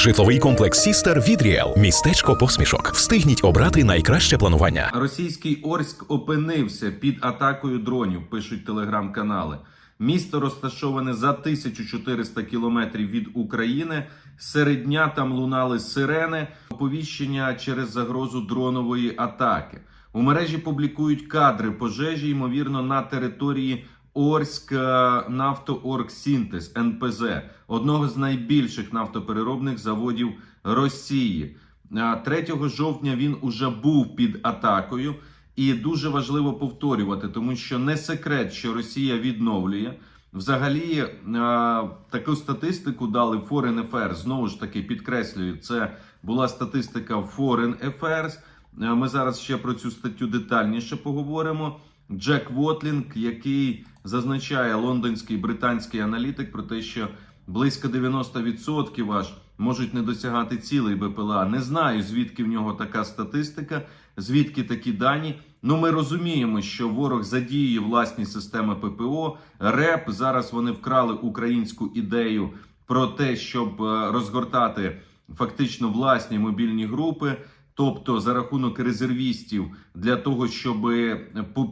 Житловий комплекс Сістер від Ріел. Містечко посмішок. Встигніть обрати найкраще планування. Російський Орськ опинився під атакою дронів, пишуть телеграм-канали. Місто розташоване за 1400 кілометрів від України. Серед дня там лунали сирени, оповіщення через загрозу дронової атаки. У мережі публікують кадри пожежі, ймовірно, на території Орськ Нафтооргсінтез НПЗ, одного з найбільших нафтопереробних заводів Росії. 3 жовтня він уже був під атакою, і дуже важливо повторювати, тому що не секрет, що Росія відновлює. Взагалі, е, таку статистику дали Foreign Affairs, Знову ж таки підкреслюю, це була статистика Foreign Affairs. Е, Ми зараз ще про цю статтю детальніше поговоримо. Джек Вотлінг, який зазначає лондонський британський аналітик про те, що близько 90% аж можуть не досягати цілей БПЛА. Не знаю, звідки в нього така статистика, звідки такі дані. Ну, ми розуміємо, що ворог задіює власні системи ППО. РЕП зараз вони вкрали українську ідею про те, щоб е, розгортати фактично власні мобільні групи. Тобто за рахунок резервістів для того, щоб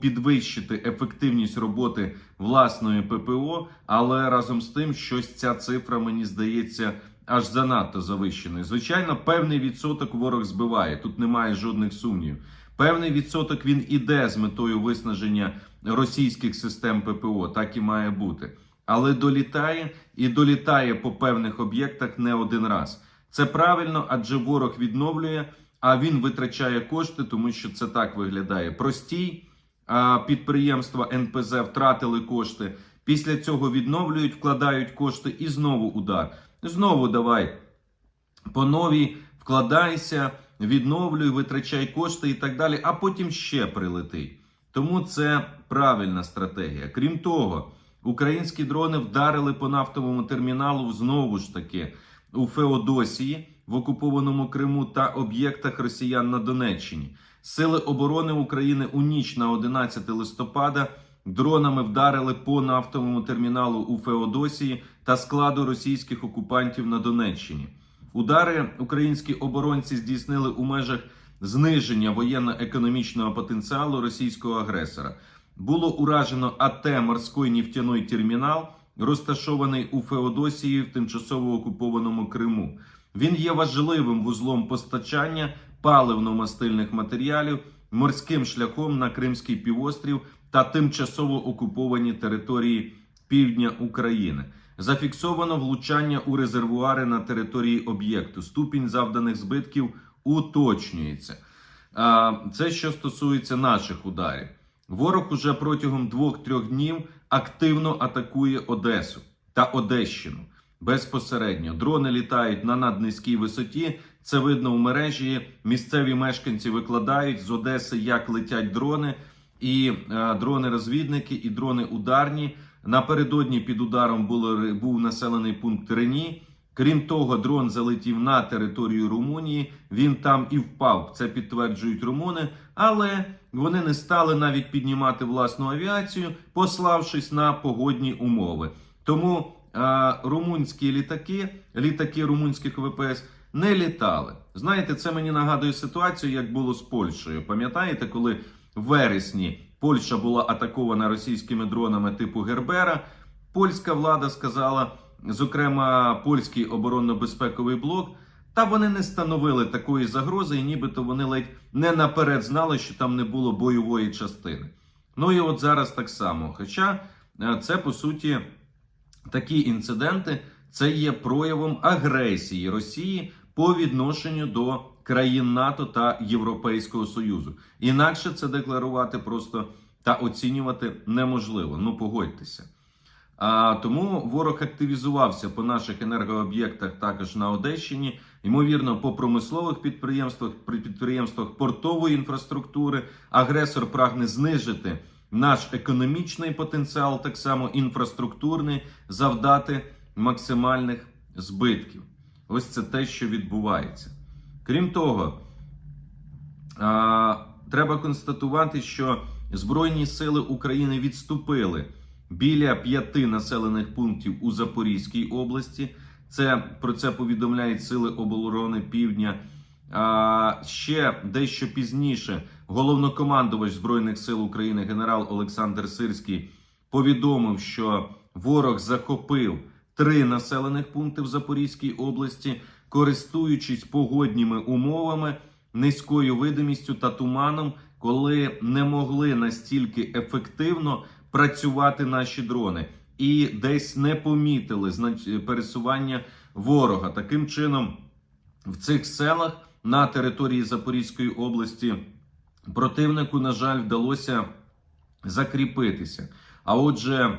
підвищити ефективність роботи власної ППО, але разом з тим, щось ця цифра мені здається аж занадто завищеною. Звичайно, певний відсоток ворог збиває. Тут немає жодних сумнівів. Певний відсоток він іде з метою виснаження російських систем ППО, так і має бути. Але долітає і долітає по певних об'єктах не один раз. Це правильно, адже ворог відновлює а він витрачає кошти, тому що це так виглядає. Простій підприємства НПЗ втратили кошти. Після цього відновлюють, вкладають кошти і знову удар. Знову давай по новій вкладайся, відновлюй, витрачай кошти і так далі. А потім ще прилетить. Тому це правильна стратегія. Крім того, українські дрони вдарили по нафтовому терміналу знову ж таки у Феодосії в окупованому Криму та об'єктах росіян на Донеччині. Сили оборони України у ніч на 11 листопада дронами вдарили по нафтовому терміналу у Феодосії та складу російських окупантів на Донеччині. Удари українські оборонці здійснили у межах зниження воєнно-економічного потенціалу російського агресора. Було уражено АТ морський нефтяний термінал, розташований у Феодосії в тимчасово окупованому Криму. Він є важливим вузлом постачання паливно-мастильних матеріалів морським шляхом на Кримський півострів та тимчасово окуповані території півдня України. Зафіксовано влучання у резервуари на території об'єкту. Ступінь завданих збитків уточнюється. Це що стосується наших ударів. Ворог уже протягом двох-трьох днів активно атакує Одесу та Одещину. Безпосередньо дрони літають на наднизькій висоті. Це видно в мережі. Місцеві мешканці викладають з Одеси, як летять дрони, і е, дрони-розвідники, і дрони ударні. Напередодні під ударом було був населений пункт Рені. Крім того, дрон залетів на територію Румунії. Він там і впав. Це підтверджують румуни, але вони не стали навіть піднімати власну авіацію, пославшись на погодні умови. Тому румунські літаки, літаки румунських ВПС не літали. Знаєте, це мені нагадує ситуацію, як було з Польщею. Пам'ятаєте, коли в вересні Польща була атакована російськими дронами типу Гербера? Польська влада сказала, зокрема, польський оборонно-безпековий блок. Та вони не становили такої загрози, і нібито вони ледь не наперед знали, що там не було бойової частини. Ну і от зараз так само. Хоча е, це по суті такі інциденти це є проявом агресії Росії по відношенню до країн НАТО та Європейського Союзу. Інакше це декларувати просто та оцінювати неможливо. Ну погодьтеся. А тому ворог активізувався по наших енергооб'єктах, також на Одещині, ймовірно, по промислових підприємствах, при підприємствах портової інфраструктури. Агресор прагне знижити наш економічний потенціал, так само інфраструктурний, завдати максимальних збитків. Ось це те, що відбувається. Крім того, треба констатувати, що Збройні сили України відступили біля п'яти населених пунктів у Запорізькій області. Це про це повідомляють Сили оборони Півдня. А ще дещо пізніше головнокомандувач Збройних сил України генерал Олександр Сирський повідомив, що ворог захопив три населених пункти в Запорізькій області, користуючись погодніми умовами, низькою видимістю та туманом, коли не могли настільки ефективно працювати наші дрони, і десь не помітили пересування ворога. Таким чином, в цих селах на території Запорізької області противнику, на жаль, вдалося закріпитися. А отже,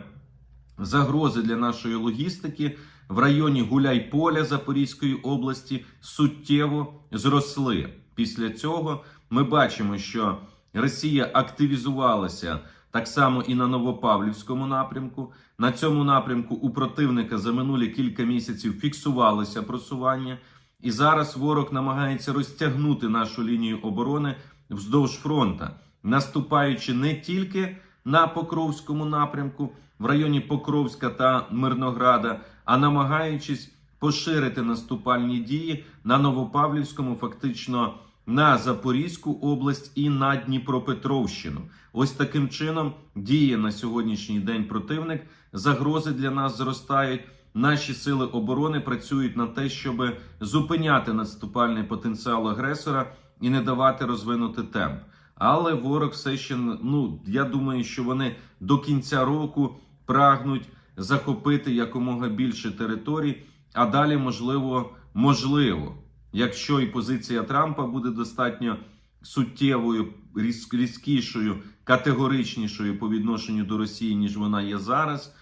загрози для нашої логістики в районі Гуляйполя Запорізької області суттєво зросли. Після цього ми бачимо, що Росія активізувалася так само і на Новопавлівському напрямку. На цьому напрямку у противника за минулі кілька місяців фіксувалося просування, і зараз ворог намагається розтягнути нашу лінію оборони вздовж фронта, наступаючи не тільки на Покровському напрямку, в районі Покровська та Мирнограда, а намагаючись поширити наступальні дії на Новопавлівському, фактично на Запорізьку область і на Дніпропетровщину. Ось таким чином діє на сьогоднішній день противник. Загрози для нас зростають. Наші сили оборони працюють на те, щоб зупиняти наступальний потенціал агресора і не давати розвинути темп. Але ворог все ще ну я думаю, що вони до кінця року прагнуть захопити якомога більше територій, а далі можливо, можливо, якщо і позиція Трампа буде достатньо суттєвою, різ- різкішою, категоричнішою по відношенню до Росії, ніж вона є зараз.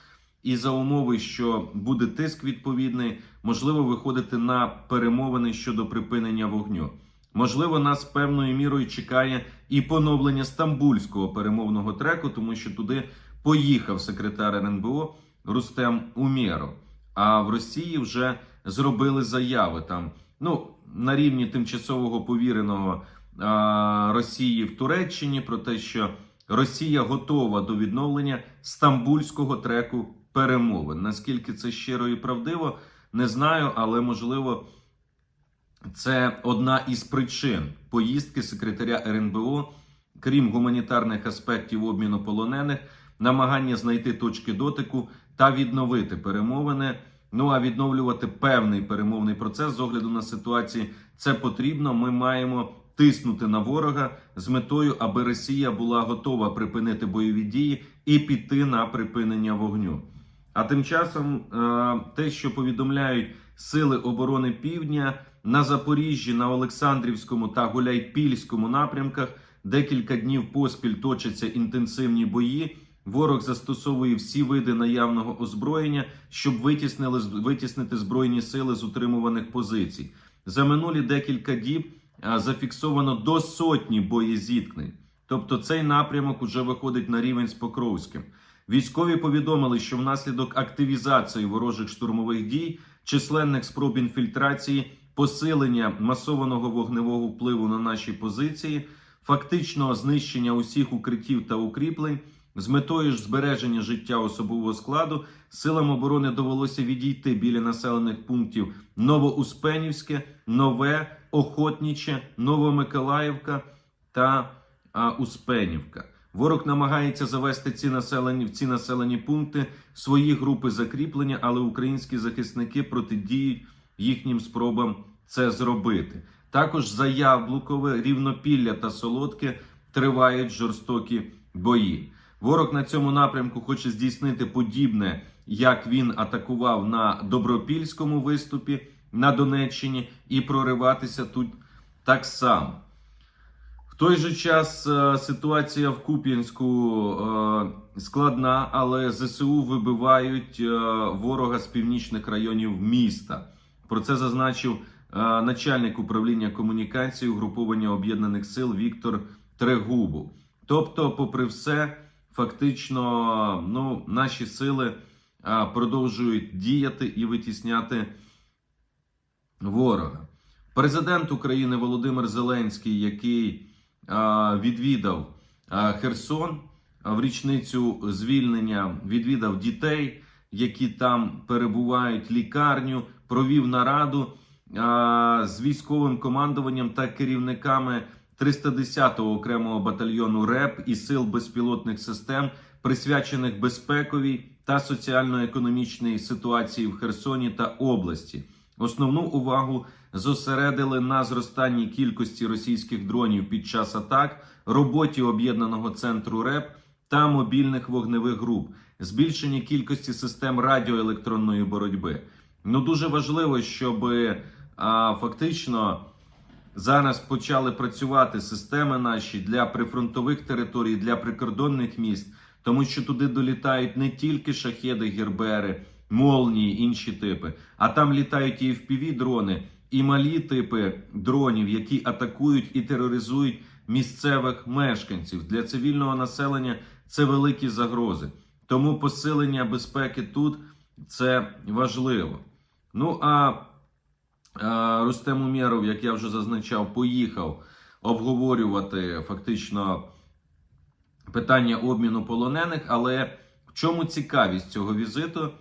І за умови, що буде тиск відповідний, можливо виходити на перемовини щодо припинення вогню. Можливо, нас певною мірою чекає і поновлення стамбульського перемовного треку, тому що туди поїхав секретар РНБО Рустем Умєров. А в Росії вже зробили заяви там. Ну на рівні тимчасового повіреного а, Росії в Туреччині про те, що Росія готова до відновлення стамбульського треку перемовин. Наскільки це щиро і правдиво, не знаю, але можливо. Це одна із причин поїздки секретаря РНБО, крім гуманітарних аспектів обміну полонених, намагання знайти точки дотику та відновити перемовини. Ну а відновлювати певний перемовний процес з огляду на ситуації це потрібно. Ми маємо тиснути на ворога з метою, аби Росія була готова припинити бойові дії і піти на припинення вогню. А тим часом е, те, що повідомляють Сили оборони Півдня на Запоріжжі, на Олександрівському та Гуляйпільському напрямках декілька днів поспіль точаться інтенсивні бої. Ворог застосовує всі види наявного озброєння, щоб витіснили витіснити збройні сили з утримуваних позицій. За минулі декілька діб зафіксовано до сотні боєзіткнень. Тобто цей напрямок уже виходить на рівень з Покровським. Військові повідомили, що внаслідок активізації ворожих штурмових дій, численних спроб інфільтрації, посилення масованого вогневого впливу на наші позиції, фактичного знищення усіх укриттів та укріплень. З метою ж збереження життя особового складу силам оборони довелося відійти біля населених пунктів Новоуспенівське, Нове, Охотніче, Новомиколаївка та а, Успенівка. Ворог намагається завести ці населені в ці населені пункти свої групи закріплення, але українські захисники протидіють їхнім спробам це зробити. Також за Яблукове, Рівнопілля та Солодке тривають жорстокі бої. Ворог на цьому напрямку хоче здійснити подібне, як він атакував на Добропільському виступі на Донеччині, і прориватися тут так само. Той же час е, ситуація в Куп'янську е, складна, але ЗСУ вибивають е, ворога з північних районів міста. Про це зазначив начальник управління комунікації угруповання об'єднаних сил Віктор Трегубов. Тобто, попри все, фактично, ну, наші сили продовжують діяти і витісняти ворога. Президент України Володимир Зеленський, який відвідав Херсон в річницю звільнення, відвідав дітей, які там перебувають, лікарню, провів нараду з військовим командуванням та керівниками 310-го окремого батальйону РЕП і сил безпілотних систем, присвячених безпековій та соціально-економічній ситуації в Херсоні та області. Основну увагу зосередили на зростанні кількості російських дронів під час атак, роботі об'єднаного центру РЕП та мобільних вогневих груп, збільшенні кількості систем радіоелектронної боротьби. Ну дуже важливо, щоб а, фактично зараз почали працювати системи наші для прифронтових територій, для прикордонних міст, тому що туди долітають не тільки шахеди, гербери, молнії, інші типи, а там літають і fpv дрони, і малі типи дронів, які атакують і тероризують місцевих мешканців для цивільного населення. Це великі загрози. Тому посилення безпеки тут це важливо. Ну а Рустем Умєров, як я вже зазначав, поїхав обговорювати фактично питання обміну полонених. Але в чому цікавість цього візиту?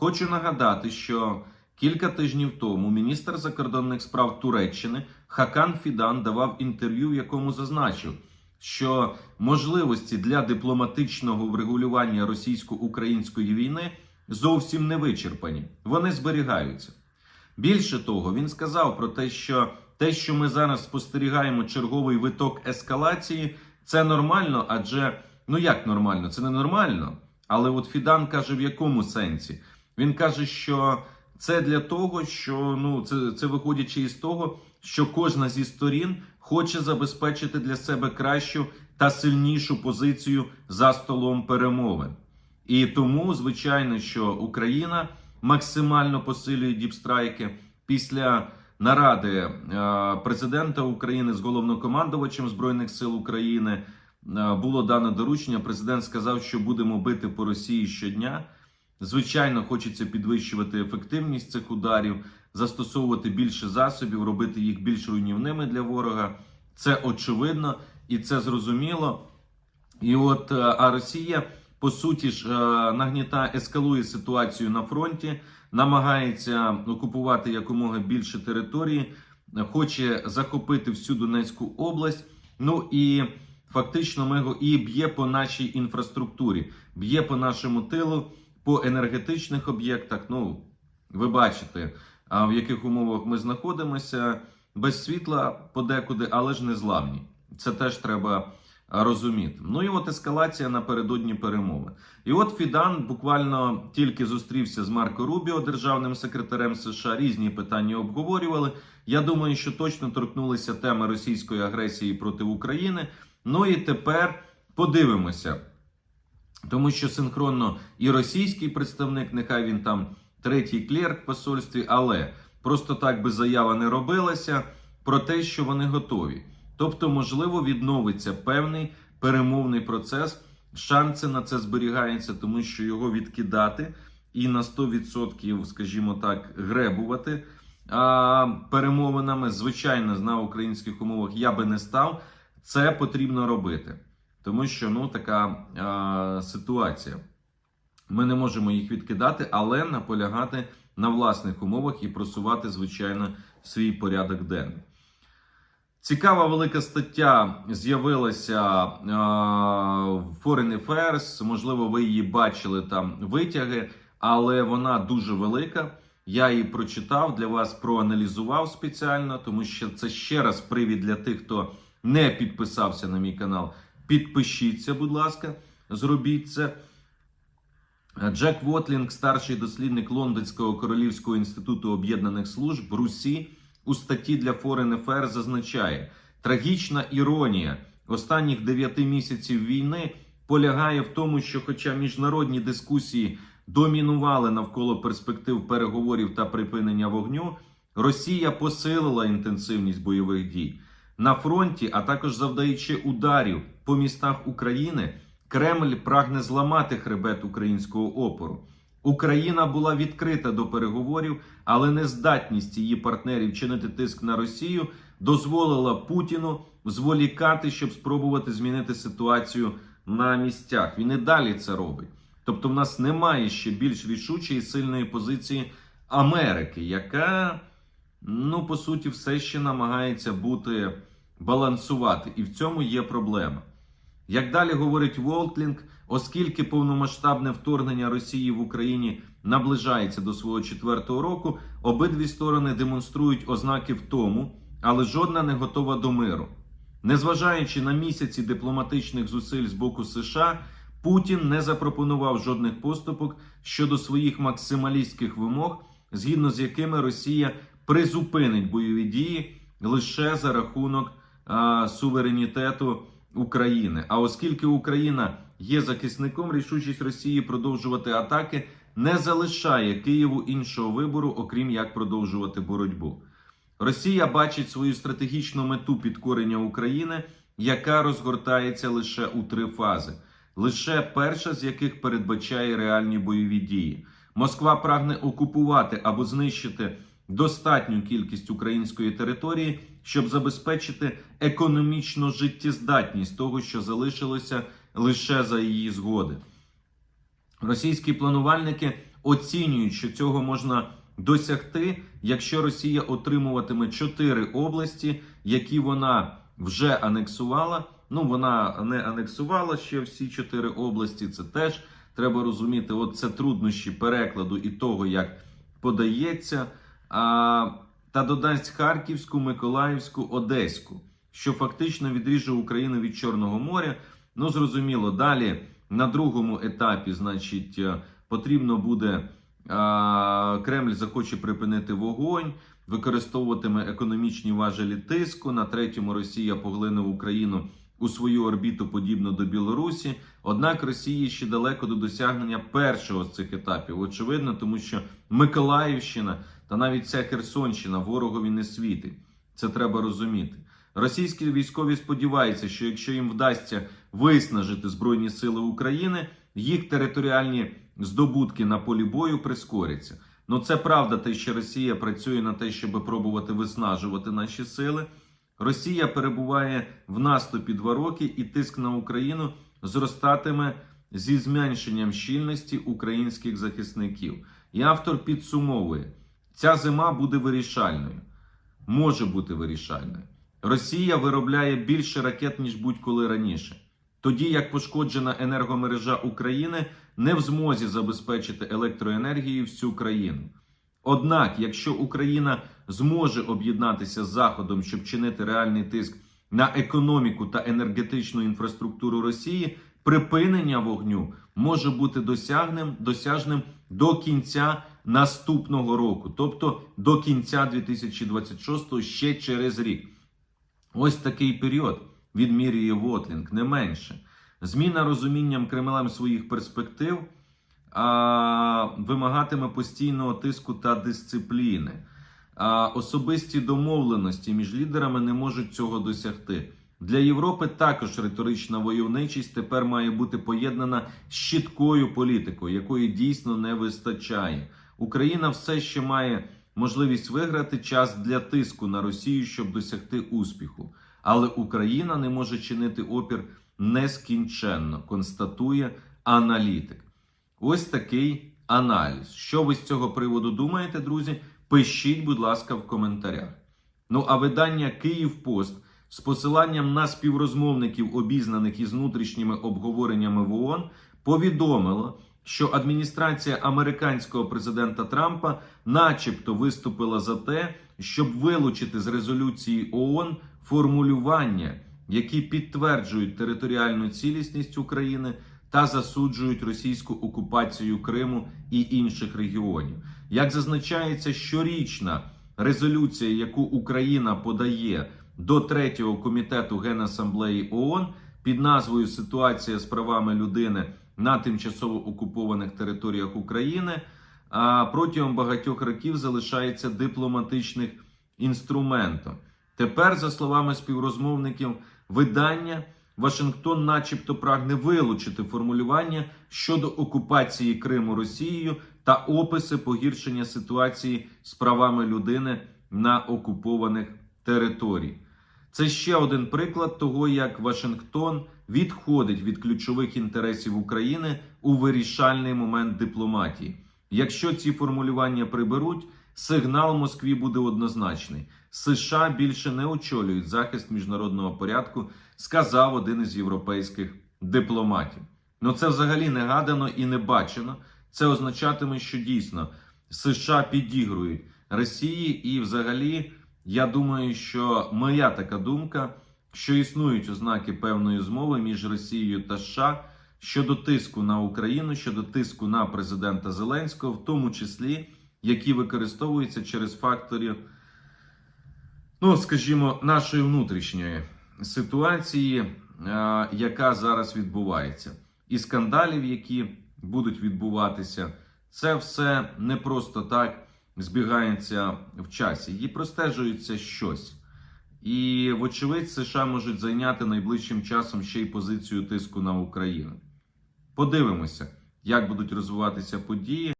Хочу нагадати, що кілька тижнів тому міністр закордонних справ Туреччини Хакан Фідан давав інтерв'ю, в якому зазначив, що можливості для дипломатичного врегулювання російсько-української війни зовсім не вичерпані. Вони зберігаються. Більше того, він сказав про те, що те, що ми зараз спостерігаємо черговий виток ескалації, це нормально, адже ну як нормально, це не нормально. Але от Фідан каже, в якому сенсі? Він каже, що це для того, що ну це, це виходячи із того, що кожна зі сторін хоче забезпечити для себе кращу та сильнішу позицію за столом перемовин. І тому, звичайно, що Україна максимально посилює діпстрайки після наради е, президента України з головнокомандувачем збройних сил України. е, Було дано доручення. Президент сказав, що будемо бити по Росії щодня. Звичайно, хочеться підвищувати ефективність цих ударів, застосовувати більше засобів, робити їх більш руйнівними для ворога. Це очевидно і це зрозуміло. І от е, а Росія по суті ж е, нагніта ескалує ситуацію на фронті, намагається окупувати якомога більше території, хоче захопити всю Донецьку область. Ну і фактично ми його і б'є по нашій інфраструктурі, б'є по нашому тилу, по енергетичних об'єктах. Ну ви бачите, в яких умовах ми знаходимося без світла подекуди, але ж не зламні. Це теж треба розуміти. Ну і от ескалація напередодні перемови. І от Фідан буквально тільки зустрівся з Марко Рубіо, державним секретарем США. Різні питання обговорювали. Я думаю, що точно торкнулися теми російської агресії проти України. Ну і тепер подивимося. Тому що синхронно і російський представник, нехай він там третій клерк в посольстві, але просто так би заява не робилася про те, що вони готові. Тобто, можливо, відновиться певний перемовний процес. Шанси на це зберігаються, тому що його відкидати і на 100%, скажімо так, гребувати а, перемовинами, звичайно, на українських умовах я би не став. Це потрібно робити, тому що ну така а, ситуація. Ми не можемо їх відкидати, але наполягати на власних умовах і просувати, звичайно, свій порядок денний. Цікава велика стаття з'явилася е, в Foreign Affairs. Можливо, ви її бачили там витяги, але вона дуже велика. Я її прочитав для вас, проаналізував спеціально, тому що це ще раз привід для тих, хто не підписався на мій канал. Підпишіться, будь ласка, зробіть це. Джек Вотлінг, старший дослідник Лондонського королівського інституту об'єднаних служб РУСі, у статті для Foreign Affairs зазначає, трагічна іронія останніх дев'яти місяців війни полягає в тому, що, хоча міжнародні дискусії домінували навколо перспектив переговорів та припинення вогню, Росія посилила інтенсивність бойових дій на фронті, а також завдаючи ударів по містах України. Кремль прагне зламати хребет українського опору. Україна була відкрита до переговорів, але нездатність її партнерів чинити тиск на Росію дозволила Путіну зволікати, щоб спробувати змінити ситуацію на місцях. Він і далі це робить. Тобто, в нас немає ще більш рішучої і сильної позиції Америки, яка, ну, по суті, все ще намагається бути балансувати. І в цьому є проблема. Як далі говорить Волтлінг, оскільки повномасштабне вторгнення Росії в Україні наближається до свого четвертого року, обидві сторони демонструють ознаки в тому, але жодна не готова до миру. Незважаючи на місяці дипломатичних зусиль з боку США, Путін не запропонував жодних поступок щодо своїх максималістських вимог, згідно з якими Росія призупинить бойові дії лише за рахунок суверенітету України. А оскільки Україна є захисником, рішучість Росії продовжувати атаки не залишає Києву іншого вибору, окрім як продовжувати боротьбу. Росія бачить свою стратегічну мету підкорення України, яка розгортається лише у три фази. Лише перша з яких передбачає реальні бойові дії. Москва прагне окупувати або знищити достатню кількість української території, щоб забезпечити економічну життєздатність того, що залишилося лише за її згоди. Російські планувальники оцінюють, що цього можна досягти, якщо Росія отримуватиме чотири області, які вона вже анексувала. Ну, вона не анексувала ще всі чотири області. Це теж треба розуміти. От це труднощі перекладу і того, як подається. А, та додасть Харківську, Миколаївську, Одеську, що фактично відріже Україну від Чорного моря. Ну, зрозуміло, далі на другому етапі, значить, е, потрібно буде. а, Кремль захоче припинити вогонь, використовуватиме економічні важелі тиску. На третьому Росія поглине Україну у свою орбіту подібно до Білорусі. Однак Росії ще далеко до досягнення першого з цих етапів. Очевидно, тому що Миколаївщина та навіть ця Херсонщина ворогові не світить. Це треба розуміти. Російські військові сподіваються, що якщо їм вдасться виснажити Збройні Сили України, їх територіальні здобутки на полі бою прискоряться. Ну це правда, те, що Росія працює на те, щоб пробувати виснажувати наші сили. Росія перебуває в наступі два роки, і тиск на Україну зростатиме зі зменшенням щільності українських захисників. І автор підсумовує: ця зима буде вирішальною, може бути вирішальною. Росія виробляє більше ракет ніж будь-коли раніше. Тоді як пошкоджена енергомережа України не в змозі забезпечити електроенергією всю країну. Однак, якщо Україна зможе об'єднатися з Заходом, щоб чинити реальний тиск на економіку та енергетичну інфраструктуру Росії, припинення вогню може бути досягнем, досяжним до кінця наступного року, тобто до кінця 2026 ще через рік. Ось такий період відмірює Вотлінг, не менше. Зміна розумінням Кремлем своїх перспектив а, вимагатиме постійного тиску та дисципліни. А, особисті домовленості між лідерами не можуть цього досягти. Для Європи також риторична войовничість тепер має бути поєднана з чіткою політикою, якої дійсно не вистачає. Україна все ще має можливість виграти час для тиску на Росію, щоб досягти успіху. Але Україна не може чинити опір нескінченно, констатує аналітик. Ось такий аналіз. Що ви з цього приводу думаєте, друзі? Пишіть, будь ласка, в коментарях. Ну а видання Київ Пост з посиланням на співрозмовників, обізнаних із внутрішніми обговореннями в ООН, повідомило, що адміністрація американського президента Трампа, начебто, виступила за те, щоб вилучити з резолюції ООН формулювання, які підтверджують територіальну цілісність України та засуджують російську окупацію Криму і інших регіонів. Як зазначається, щорічна резолюція, яку Україна подає до третього комітету Генасамблеї ООН під назвою Ситуація з правами людини на тимчасово окупованих територіях України, а протягом багатьох років залишається дипломатичним інструментом. Тепер, за словами співрозмовників, видання Вашингтон, начебто, прагне вилучити формулювання щодо окупації Криму Росією та описи погіршення ситуації з правами людини на окупованих територіях. Це ще один приклад того, як Вашингтон відходить від ключових інтересів України у вирішальний момент дипломатії. Якщо ці формулювання приберуть, сигнал Москві буде однозначний: США більше не очолюють захист міжнародного порядку, сказав один із європейських дипломатів. Ну це взагалі не гадано і не бачено. Це означатиме, що дійсно США підігрують Росії, і взагалі я думаю, що моя така думка, що існують ознаки певної змови між Росією та США щодо тиску на Україну, щодо тиску на президента Зеленського, в тому числі які використовуються через факторів, ну скажімо, нашої внутрішньої ситуації, е, яка зараз відбувається, і скандалів, які будуть відбуватися, це все не просто так збігається в часі, і простежується щось. І, вочевидь, США можуть зайняти найближчим часом ще й позицію тиску на Україну. Подивимося, як будуть розвиватися події.